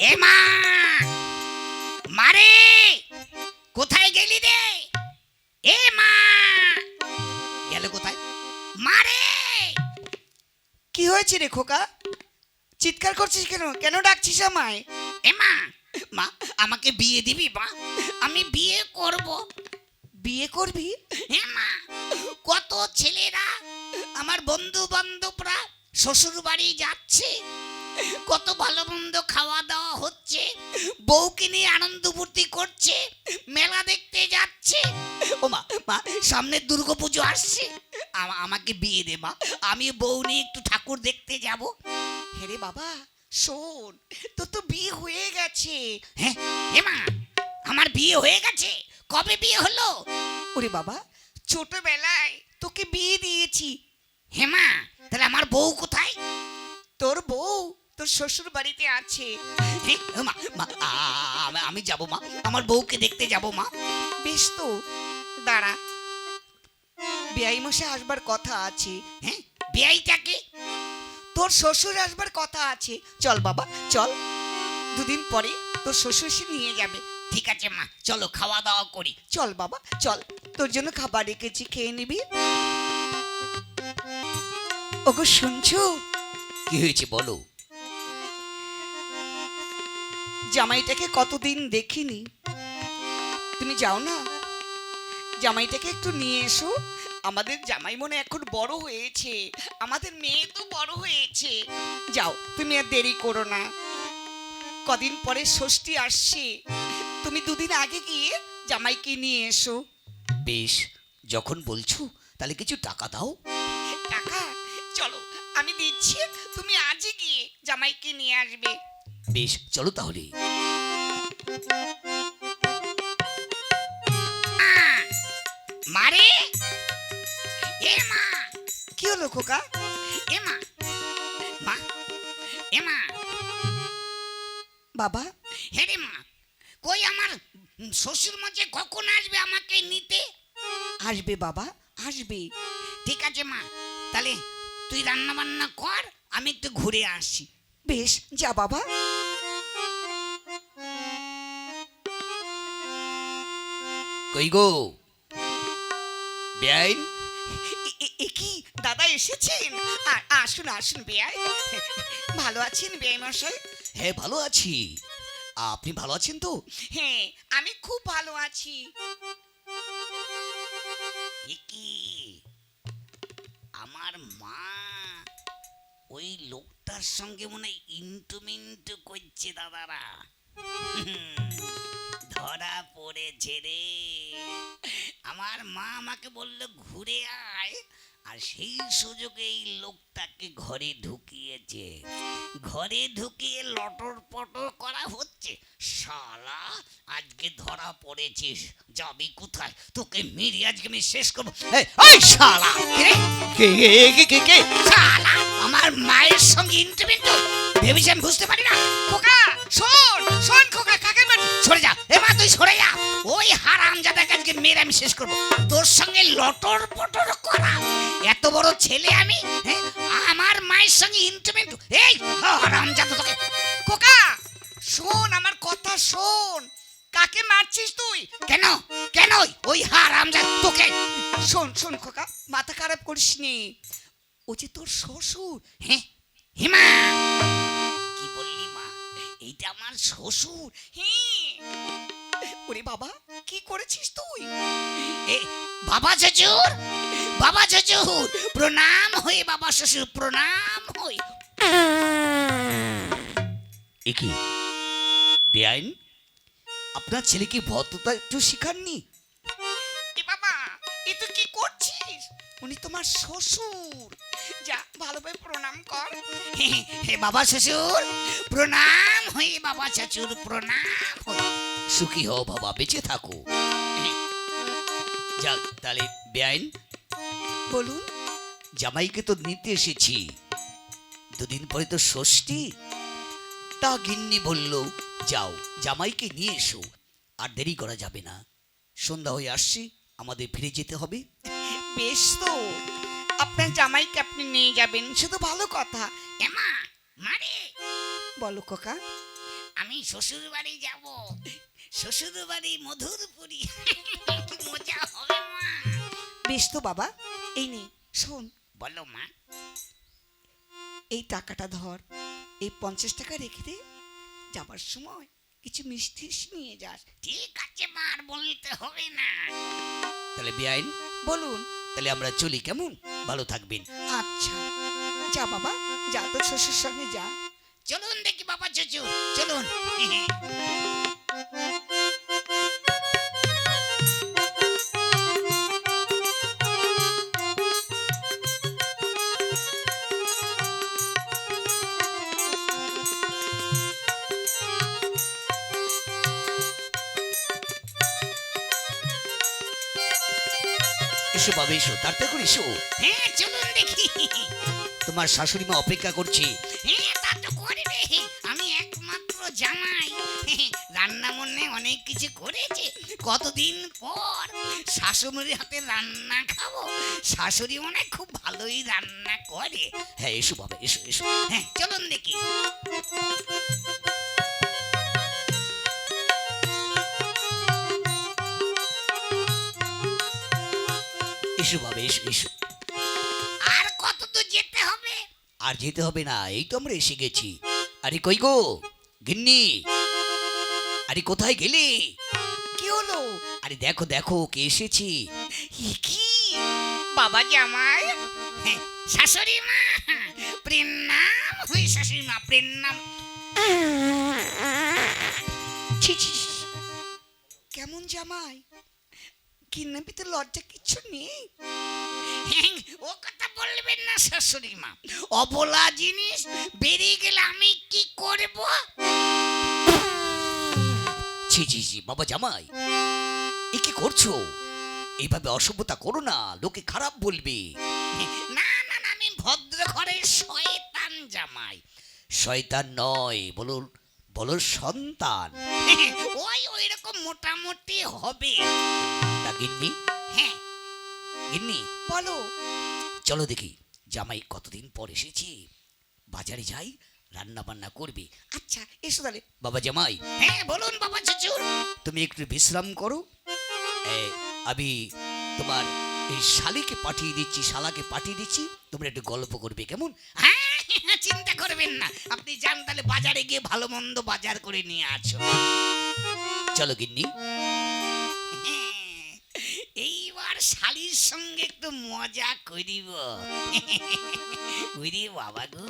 এ মা! মারে! কোথায় গেলি রে? এ মা! গেল কোথায়? মারে! কি হয়েছে রে খোকা? চিৎকার করছিস কেন? কেন ডাকছিস আমায়? এ মা! মা আমাকে বিয়ে দিবি মা। আমি বিয়ে করব। বিয়ে করবি? হে মা কত ছেলেরা আমার বন্ধু বান্ধবরা শ্বশুর বাড়ি যাচ্ছে। কত ভালো মন্দ খাওয়া দাওয়া হচ্ছে বউকে নিয়ে আনন্দ ফুর্তি করছে মেলা দেখতে যাচ্ছে। ও মা মা সামনে দুর্গাপুজো আসছে। আমাকে বিয়ে দে মা আমি বউ নিয়ে একটু ঠাকুর দেখতে যাব। হেরে বাবা শোন তোর তো বিয়ে হয়ে গেছে। হ্যাঁ হে মা আমার বিয়ে হয়ে গেছে কবে বিয়ে হলো? ওরে বাবা ছোটবেলায় তোকে বিয়ে দিয়েছি। হে মা তাহলে আমার বউ কোথায়? তোর বউ তোর শ্বশুর বাড়িতে আছে আমি যাব, মা। আমার বউকে দেখতে যাব, মা। বেশ তো, দাঁড়া। বেআই মশে আসবার কথা আছে। হ্যাঁ বিয়াইটাকে তোর শ্বশুর আসবার কথা আছে। চল, বাবা, চল। দুদিন পরে তোর শ্বশুর সে নিয়ে যাবে। ঠিক আছে, মা, চলো, খাওয়া দাওয়া করি। চল, বাবা, চল। তোর জন্য খাবার রেখেছি, খেয়ে নিবি? ওগো, শুনছো? কি হয়েছে বলো? জামাইটাকে কতদিন দেখিনি। তুমি যাও না। জামাইটাকে একটু নিয়ে এসো। আমাদের জামাই মনে এখন বড় হয়েছে। আমাদের মেয়ে তো বড় হয়েছে। যাও তুমি আর দেরি করো না। কদিন পরে ষষ্ঠী আসছে। তুমি দুদিন আগে গিয়ে জামাইকে নিয়ে এসো। বেশ যখন বলছো তাহলে কিছু টাকা দাও। টাকা? চলো আমি দিচ্ছি। তুমি আজই গিয়ে জামাইকে নিয়ে আসবে। বেশ চলো তাহলে। মারে এ মা। কি হলো খোকা? এ মা। মা এ মা। বাবা? হে রে মা কই আমার শ্বশুর মধ্যে কখন আসবে আমাকে নিতে? আসবে বাবা আসবে। ঠিক আছে মা তাহলে তুই রান্না বান্না কর আমি একটু ঘুরে আসি। বেশ যা বাবা। কই গো এ কি? দাদা এসেছেন? আসুন আসুন বেয়াই। ভালো আছেন বেয়াই মশাই হ্যাঁ ভালো আছি। আপনি ভালো আছেন তো? হ্যাঁ আমি খুব ভালো আছি। কি? আমার মা ওই লোকটার সঙ্গে মনে হয় ইন্টু মিন্টু করছে দাদারা। হুম, ধরা পড়েছে রে। আমার মা আমাকে বলল ঘুরে আয়। আর সেই সুযোগে এই লোকটাকে ঘরে ঢুকিয়েছে। ঘরে ঢুকিয়ে লটর পটর করা হচ্ছে। শালা আজকে ধরা পড়েছিস। যাবি কোথায়? তোকে মেরে আজকে আমি শেষ করব। এই, শালা! কে? কে কে- কে শালা আমার মায়ের সঙ্গে ইন্টারভিউ ভেবেছি আমি বুঝতে পারি না। খোকা শোন শোন খোকা সরে যা ওই হারাম জাদাকে আজকে মেরে আমি শেষ করব। তোর সঙ্গে লটর পটর করা। এত বড় ছেলে আমি হ্যাঁ? আমার মায়ের সঙ্গে ইন্টারভিউ এই হারাম জাদা তোকে। খোকা শোন আমার কথা শোন। কাকে মারছিস তুই? কেন? কেন ওই হারাম জাদা তোকে? শোন শোন খোকা মাথা খারাপ করিস নি। ও যে তোর শ্বশুর হ্যাঁ? হিমা! কি বললি মা? এইটা আমার শ্বশুর। হ্যাঁ। ওরে বাবা কি করেছিস তুই? এ বাবা শ্বশুর বাবা শ্বশুর প্রণাম হই বাবা শ্বশুর প্রণাম হয়ে। একই বেআইন? আপনার ছেলেকে ভদ্রতা একটু শিখাননি? এ বাবা এ তুই কি করছিস? উনি তোমার শ্বশুর। যা ভালোভাবে প্রণাম কর। হে, বাবা শ্বশুর প্রণাম হয়ে বাবা শ্বশুর প্রণাম হয়ে। সুখী হও বাবা বেঁচে থাকো। যাক তাহলে বেআইন। বলুন। জামাইকে তো নিতে এসেছি। দুদিন পরে তো ষষ্ঠী। তা গিন্নি বলল যাও জামাইকে নিয়ে এসো। আর দেরি করা যাবে না। সন্ধ্যা হয়ে আসছে আমাদের ফিরে যেতে হবে। বেশ তো। আপনার জামাইকে আপনি নিয়ে যাবেন শুধু ভালো কথা। এমা মারে। বলো আমি আমি শ্বশুর বাড়ি যাব। শ্বশুর বাড়ি মধুরপুরি। কি মজা হবে মা। বেশ তো বাবা এই নে শোন। বলো মা। এই টাকাটা ধর এই পঞ্চাশ টাকা রেখে দে যাবার সময় কিছু মিষ্টি নিয়ে যাস। ঠিক আছে মা আর বলতে হবে না। তাহলে বেআইন। বলুন। তাহলে আমরা চলি কেমন? ভালো থাকবেন। আচ্ছা। যা বাবা যা তোর শ্বশুর সঙ্গে যা। চলুন দেখি বাবা শ্বশুর। চলুন। এসো বাবা এসো তাড়াতাড়ি করে এসো। হ্যাঁ চলুন দেখি। তোমার শাশুড়ি মা অপেক্ষা করছে। হ্যাঁ তা তো করবে। আমি একমাত্র জামাই। রান্না মনে অনেক কিছু করেছে। কতদিন পর শাশুড়ির হাতে রান্না খাব। শাশুড়ি মনে খুব ভালোই রান্না করে। হ্যাঁ এসো বাবা এসো এসো। হ্যাঁ চলুন দেখি। এসো বাবা এসো এসো। আর কত দূর যেতে হবে? আর যেতে হবে না এই তো আমরা এসে গেছি। আরে কই গো? গিন্নি? আরে কোথায় গেলে? কি হলো? আরে দেখো দেখো কে এসেছি? কি? বাবা জামাই? হ্যাঁ, শাশুড়ি মা? প্রেম হই শাশুড়ি মা প্রেম ছি। কেমন জামাই? কিডন্যাপিতে লজ্জা কিচ্ছু নেই? ও কথা বলবেন না শাশুড়ি মা। অবলা জিনিস বেরিয়ে গেলে আমি কি করব? ছি ছি ছি বাবা জামাই এ কি করছ? এইভাবে অসভ্যতা করো না লোকে খারাপ বলবে। না না না আমি ভদ্র ঘরের শয়তান জামাই। শয়তান নয় বলো বলো সন্তান। ওই ওই রকম মোটামুটি হবে। তা গিন্নি। হ্যাঁ। গিন্নি বলো। চলো দেখি জামাই কতদিন পর এসেছি? বাজারে যাই রান্না বান্না করবে। আচ্ছা এসো তাহলে। বাবা জামাই। হ্যাঁ বলুন বাবা শ্বশুর। তুমি একটু বিশ্রাম করো। আমি তোমার এই শালিকে পাঠিয়ে দিচ্ছি শালাকে পাঠিয়ে দিচ্ছি। তোমরা একটু গল্প করবে কেমন? হ্যাঁ চিন্তা করবেন না। আপনি যান তাহলে বাজারে গিয়ে ভালো মন্দ বাজার করে নিয়ে আসো চলো গিন্নি। শালির সঙ্গে একটু মজা করিব। উরি বাবা গো।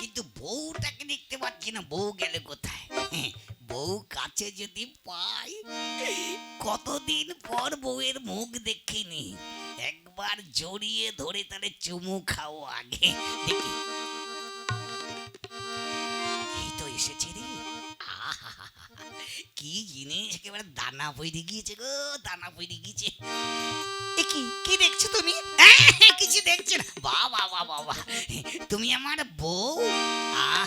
কিন্তু বউটাকে দেখতে পাচ্ছি না, বউ গেলে কোথায়? বউ কাছে যদি পাই, কতদিন পর বউয়ের মুখ দেখিনি। একবার জড়িয়ে ধরে তাহলে চুমু খাও আগে। দেখি। একেবারে দানা পইরে গিয়েছে গো দানা পইরে গিয়েছে। এ কি কি দেখছ তুমি? কিছু দেখছি না। বা বা বা বা বা তুমি আমার বউ? আহ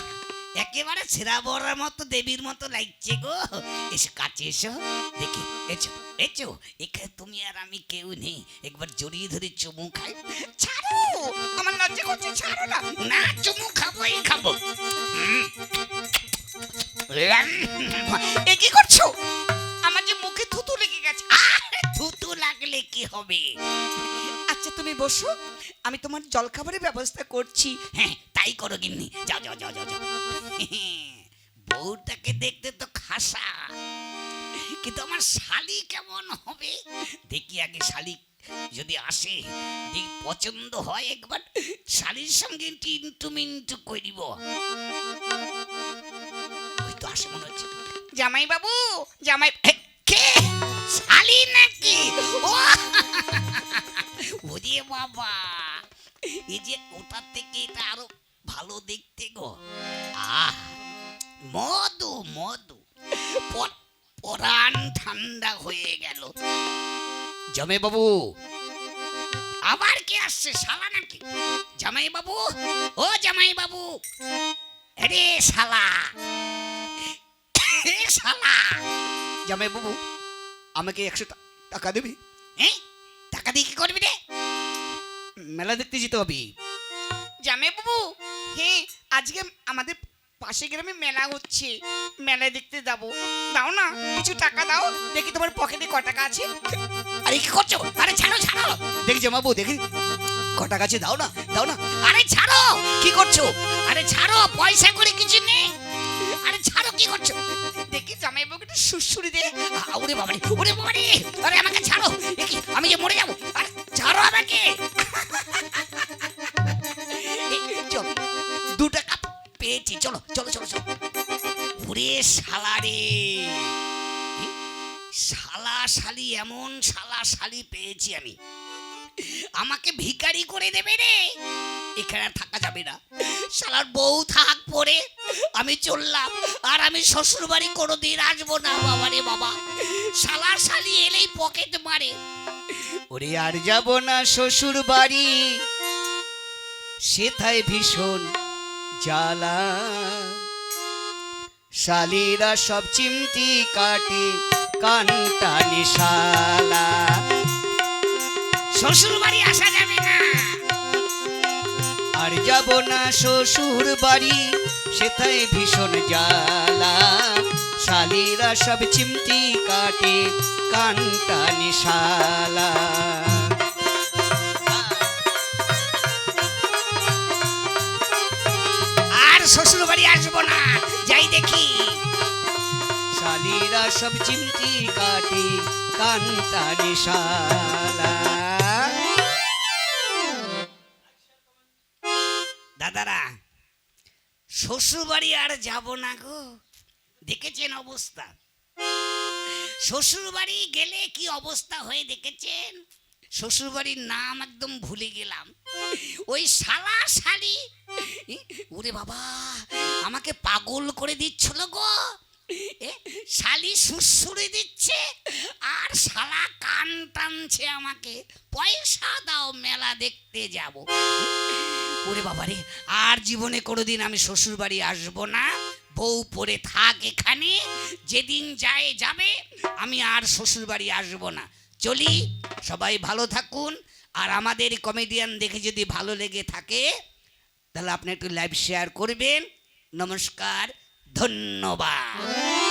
একেবারে সেরা বড়ার মতো দেবীর মতো লাগছে গো। এসো কাছে এসো। দেখি এসো এসো। এখানে তুমি আর আমি কেউ নেই। একবার জড়িয়ে ধরে চুমু খাই। ছাড়ো! আমার লজ্জা করছে ছাড়ো না। না চুমু খাবোই খাব। এ কি করছ? থুতু লাগলে কি হবে? আচ্ছা তুমি বসো। আমি তোমার জলখাবারের ব্যবস্থা করছি। হ্যাঁ তাই করো গিন্নি। যাও যাও যাও যাও যাও। বউটাকে দেখতে তো খাসা। কিন্তু আমার শালি কেমন হবে? দেখি আগে শালি যদি আসে দেখি পছন্দ হয় একবার শালির সঙ্গে একটু ইন্টু মিন্টু করিব। ওই তো আসে মনে হচ্ছে। জামাই বাবু জামাই শালি নাকি ওরে বাবা এই যে ওটার থেকে এটা আরও ভালো দেখতে গো আহ মধু মধু পরাণ ঠান্ডা হয়ে গেল জামাই বাবু আবার কে আসছে শালা নাকি জামাই বাবু ও জামাই বাবু রে শালা শালা জামাই বাবু আমাকে একশো টাকা দেবে? হ্যাঁ টাকা দিয়ে কি করবি রে? মেলা দেখতে যেতে হবে। জামাই বাবু হ্যাঁ আজকে আমাদের পাশে গ্রামে মেলা হচ্ছে। মেলায় দেখতে যাব। দাও না কিছু টাকা দাও। দেখি তোমার পকেটে ক টাকা আছে। আরে কি করছ? আরে ছাড়ো ছাড়ো। দেখি জামাবু দেখি। কটা আছে দাও না দাও না। আরে ছাড়ো কি করছ? আরে ছাড়ো পয়সা করে কিছু নেই। আরে ছাড়ো, কি করছ? দেখি জামাই পকেটে সুরসুরি দে। ওরে বাবারে ওরে বাবারে, আরে আমাকে ছাড়ো। কি আমি যে মরে যাব, আরে ছাড়ো আমাকে। চল দু টাকা পেয়েছি, চলো চলো চলো চলো। ওরে শালা রে। শালা শালি, এমন শালা শালি পেয়েছি আমি। আমাকে ভিখারি করে দেবে রে। এখানে থাকা যাবে না। শালার বউ থাক পরে। আমি চললাম, আর আমি শ্বশুর বাড়ি কোনোদিন আসব না, বাবা রে বাবা। শালা শালি এলেই পকেট মারে। ওরে আর যাব না শ্বশুর বাড়ি সেথায় ভীষণ জ্বালা। শালিরা সব চিমটি কাটে, কানটা নিশালা। শ্বশুর বাড়ি আসা যাবে না। আর যাব না শ্বশুর বাড়ি সেথায় ভীষণ জ্বালা। শালিরা সব চিমটি কাটে কানটা নিশালা। আর শ্বশুর বাড়ি আসব না যাই দেখি। শালিরা সব চিমটি কাটে কানটা নিশালা। শ্বশুর বাড়ি আর যাব না গো। দেখেছেন অবস্থা? শ্বশুরবাড়ি গেলে কি অবস্থা হয়ে দেখেছেন? শ্বশুরবাড়ির নাম একদম ভুলে গেলাম। ওই শালা শালি ওরে বাবা, আমাকে পাগল করে দিচ্ছিল গো। শালি সুসুরে দিচ্ছে আর শালা কান টানছে আমাকে। পয়সা দাও মেলা দেখতে যাব। ওরে বাবারে, আর জীবনে কোনোদিন আমি শ্বশুর বাড়ি আসব না। বউ পরে থাক এখানে, যেদিন যায় যাবে, আমি আর শ্বশুর বাড়ি আসব না। চলি, সবাই ভালো থাকুন, আর আমাদের কমেডিয়ান দেখে যদি ভালো লেগে থাকে, তাহলে আপনি একটু লাইভ শেয়ার করবেন। নমস্কার, ধন্যবাদ।